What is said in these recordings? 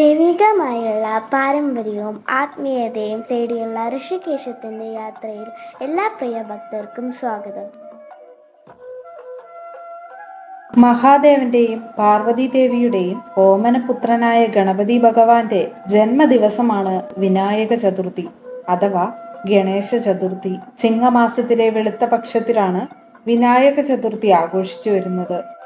വിശുദ്ധമായുള്ള പാരമ്പര്യവും ആത്മീയതയും തേടിയുള്ള ഋഷികേശത്തിന്റെ യാത്രയിൽ എല്ലാ പ്രിയ ഭക്തർക്കും സ്വാഗതം. മഹാദേവന്റെയും പാർവതീദേവിയുടെയും ഓമനപുത്രനായ ഗണപതി ഭഗവാന്റെ ജന്മദിവസമാണ് വിനായക ചതുർത്ഥി അഥവാ ഗണേശ ചതുർത്ഥി. ചിങ്ങമാസത്തിലെ വെളുത്ത പക്ഷത്തിലാണ് വിനായക ചതുർത്ഥി ആഘോഷിച്ചു വരുന്നത്.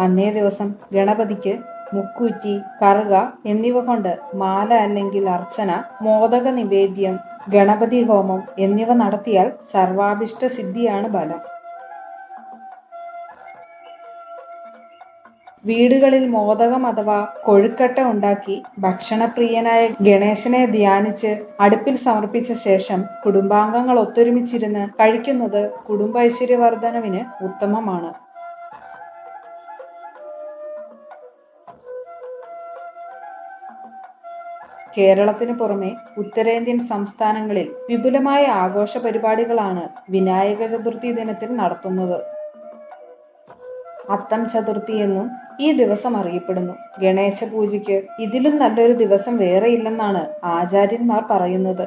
അന്നേ ദിവസം ഗണപതിക്ക് മുക്കൂറ്റി കറുക എന്നിവ കൊണ്ട് മാല അല്ലെങ്കിൽ അർച്ചന മോദക നിവേദ്യം ഗണപതി ഹോമം എന്നിവ നടത്തിയാൽ സർവാഭിഷ്ട സിദ്ധിയാണ് ഫലം. വീടുകളിൽ മോദകം അഥവാ കൊഴുക്കട്ട ഉണ്ടാക്കി ഭക്ഷണപ്രിയനായ ഗണേശനെ ധ്യാനിച്ച് അടുപ്പിൽ സമർപ്പിച്ച ശേഷം കുടുംബാംഗങ്ങൾ ഒത്തൊരുമിച്ചിരുന്ന് കഴിക്കുന്നത് കുടുംബ ഐശ്വര്യവർദ്ധനവിന് ഉത്തമമാണ്. കേരളത്തിനു പുറമെ ഉത്തരേന്ത്യൻ സംസ്ഥാനങ്ങളിൽ വിപുലമായ ആഘോഷ പരിപാടികളാണ് വിനായക ചതുർത്ഥി ദിനത്തിൽ നടത്തുന്നത്. അത്തം ചതുർത്ഥി എന്നും ഈ ദിവസം അറിയപ്പെടുന്നു. ഗണേശ പൂജയ്ക്ക് ഇതിലും നല്ലൊരു ദിവസം വേറെയില്ലെന്നാണ് ആചാര്യന്മാർ പറയുന്നത്.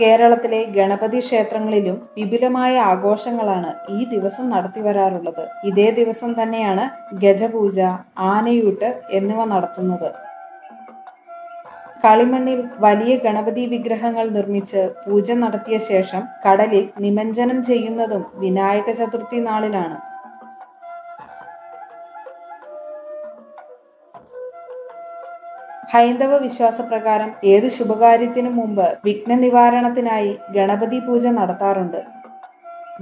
കേരളത്തിലെ ഗണപതി ക്ഷേത്രങ്ങളിലും വിപുലമായ ആഘോഷങ്ങളാണ് ഈ ദിവസം നടത്തി വരാറുള്ളത്. ഇതേ ദിവസം തന്നെയാണ് ഗജപൂജ ആനയൂട്ട് എന്നിവ നടത്തുന്നത്. കളിമണ്ണിൽ വലിയ ഗണപതി വിഗ്രഹങ്ങൾ നിർമ്മിച്ച് പൂജ നടത്തിയ ശേഷം കടലിൽ നിമഞ്ജനം ചെയ്യുന്നതും വിനായക ചതുർത്ഥി നാളിലാണ്. ഹൈന്ദവ വിശ്വാസപ്രകാരം ഏതു ശുഭകാര്യത്തിനു മുമ്പ് വിഘ്ന നിവാരണത്തിനായി ഗണപതി പൂജ നടത്താറുണ്ട്.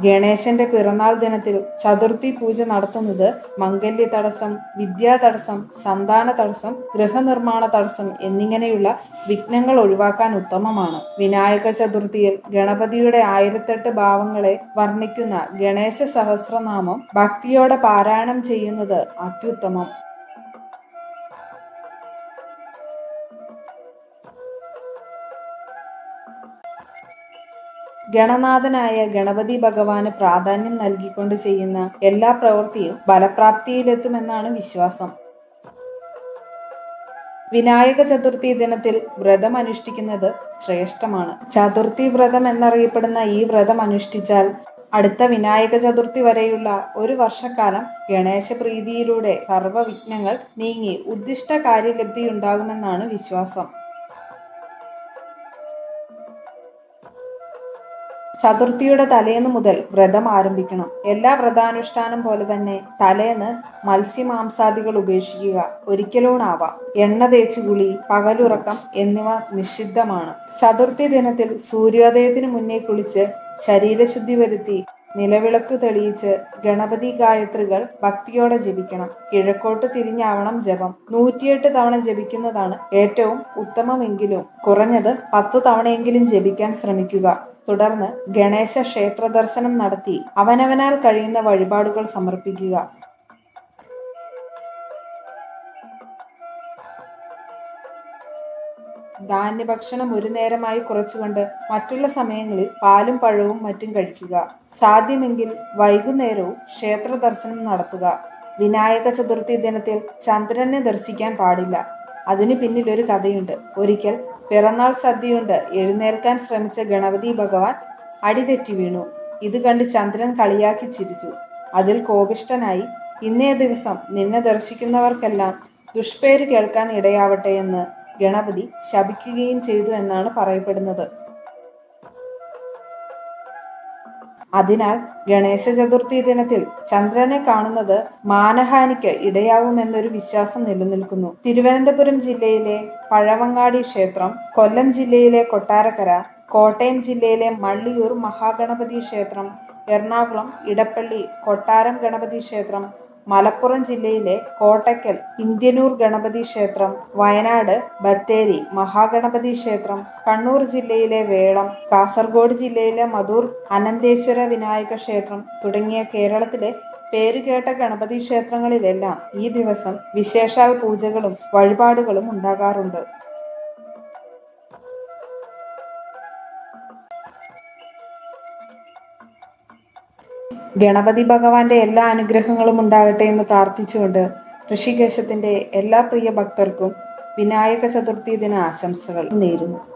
ഗണേശന്റെ പിറന്നാൾ ദിനത്തിൽ ചതുർത്ഥി പൂജ നടത്തുന്നത് മംഗല്യ തടസ്സം വിദ്യാ തടസ്സം സന്താന തടസ്സം ഗൃഹനിർമ്മാണ തടസ്സം എന്നിങ്ങനെയുള്ള വിഘ്നങ്ങൾ ഒഴിവാക്കാൻ ഉത്തമമാണ്. വിനായക ചതുർത്ഥിയിൽ ഗണപതിയുടെ ആയിരത്തെട്ട് ഭാവങ്ങളെ വർണിക്കുന്ന ഗണേശ സഹസ്രനാമം ഭക്തിയോടെ പാരായണം ചെയ്യുന്നത് അത്യുത്തമം. ഗണനാഥനായ ഗണപതി ഭഗവാന് പ്രാധാന്യം നൽകിക്കൊണ്ട് ചെയ്യുന്ന എല്ലാ പ്രവൃത്തിയും ഫലപ്രാപ്തിയിലെത്തുമെന്നാണ് വിശ്വാസം. വിനായക ചതുർത്ഥി ദിനത്തിൽ വ്രതം അനുഷ്ഠിക്കുന്നത് ശ്രേഷ്ഠമാണ്. ചതുർത്ഥി വ്രതം എന്നറിയപ്പെടുന്ന ഈ വ്രതം അനുഷ്ഠിച്ചാൽ അടുത്ത വിനായക ചതുർത്ഥി വരെയുള്ള ഒരു വർഷക്കാലം ഗണേശ പ്രീതിയിലൂടെ സർവവിഘ്നങ്ങൾ നീങ്ങി ഉദ്ദിഷ്ട കാര്യലബ്ധി ഉണ്ടാകുമെന്നാണ് വിശ്വാസം. ചതുർത്ഥിയുടെ തലേന്ന് മുതൽ വ്രതം ആരംഭിക്കണം. എല്ലാ വ്രതാനുഷ്ഠാനം പോലെ തന്നെ തലേന്ന് മത്സ്യമാംസാദികൾ ഉപേക്ഷിക്കുക. ഒരിക്കലൂണാവാം. എണ്ണ തേച്ച് കുളി പകലുറക്കം എന്നിവ നിഷിദ്ധമാണ്. ചതുർത്ഥി ദിനത്തിൽ സൂര്യോദയത്തിന് മുന്നേ കുളിച്ച് ശരീരശുദ്ധി വരുത്തി നിലവിളക്ക് തെളിയിച്ച് ഗണപതി ഗായത്രികൾ ഭക്തിയോടെ ജപിക്കണം. കിഴക്കോട്ട് തിരിഞ്ഞാവണം ജപം. നൂറ്റിയെട്ട് തവണ ജപിക്കുന്നതാണ് ഏറ്റവും ഉത്തമമെങ്കിലും കുറഞ്ഞത് പത്ത് തവണയെങ്കിലും ജപിക്കാൻ ശ്രമിക്കുക. തുടർന്ന് ഗണേശ ക്ഷേത്ര ദർശനം നടത്തി അവനവനാൽ കഴിയുന്ന വഴിപാടുകൾ സമർപ്പിക്കുക. ധാന്യഭക്ഷണം ഒരു നേരമായി കുറച്ചുകൊണ്ട് മറ്റുള്ള സമയങ്ങളിൽ പാലും പഴവും മറ്റും കഴിക്കുക. സാധ്യമെങ്കിൽ വൈകുന്നേരവും ക്ഷേത്ര ദർശനം നടത്തുക. വിനായക ചതുർത്ഥി ദിനത്തിൽ ചന്ദ്രനെ ദർശിക്കാൻ പാടില്ല. അതിനു പിന്നിൽ ഒരു കഥയുണ്ട്. ഒരിക്കൽ പിറന്നാൾ സദ്യയുണ്ട്. എഴുന്നേൽക്കാൻ ശ്രമിച്ച ഗണപതി ഭഗവാൻ അടിതെറ്റി വീണു. ഇത് കണ്ട് ചന്ദ്രൻ കളിയാക്കി ചിരിച്ചു. അതിൽ കോപിഷ്ടനായി ഇന്നേ ദിവസം നിന്നെ ദർശിക്കുന്നവർക്കെല്ലാം ദുഷ്പേര് കേൾക്കാൻ ഇടയാവട്ടെ എന്ന് ഗണപതി ശപിക്കുകയും ചെയ്തു എന്നാണ് പറയപ്പെടുന്നത്. അതിനാൽ ഗണേശ ചതുർത്ഥി ദിനത്തിൽ ചന്ദ്രനെ കാണുന്നത് മാനഹാനിക്ക് ഇടയാവുമെന്നൊരു വിശ്വാസം നിലനിൽക്കുന്നു. തിരുവനന്തപുരം ജില്ലയിലെ പഴവങ്ങാടി ക്ഷേത്രം കൊല്ലം ജില്ലയിലെ കൊട്ടാരക്കര കോട്ടയം ജില്ലയിലെ മള്ളിയൂർ മഹാഗണപതി ക്ഷേത്രം എറണാകുളം ഇടപ്പള്ളി കൊട്ടാരം ഗണപതി ക്ഷേത്രം മലപ്പുറം ജില്ലയിലെ കോട്ടയ്ക്കൽ ഇന്ത്യനൂർ ഗണപതി ക്ഷേത്രം വയനാട് ബത്തേരി മഹാഗണപതി ക്ഷേത്രം കണ്ണൂർ ജില്ലയിലെ വേളം കാസർഗോഡ് ജില്ലയിലെ മധൂർ അനന്തേശ്വര വിനായക ക്ഷേത്രം തുടങ്ങിയ കേരളത്തിലെ പേരുകേട്ട ഗണപതി ക്ഷേത്രങ്ങളിലെല്ലാം ഈ ദിവസം വിശേഷാൽ പൂജകളും വഴിപാടുകളും ഉണ്ടാകാറുണ്ട്. ഗണപതി ഭഗവാന്റെ എല്ലാ അനുഗ്രഹങ്ങളും ഉണ്ടാകട്ടെ എന്ന് പ്രാർത്ഥിച്ചുകൊണ്ട് ഋഷികേശത്തിന്റെ എല്ലാ പ്രിയ ഭക്തർക്കും വിനായക ചതുർത്ഥി ദിന ആശംസകൾ നേരുന്നു.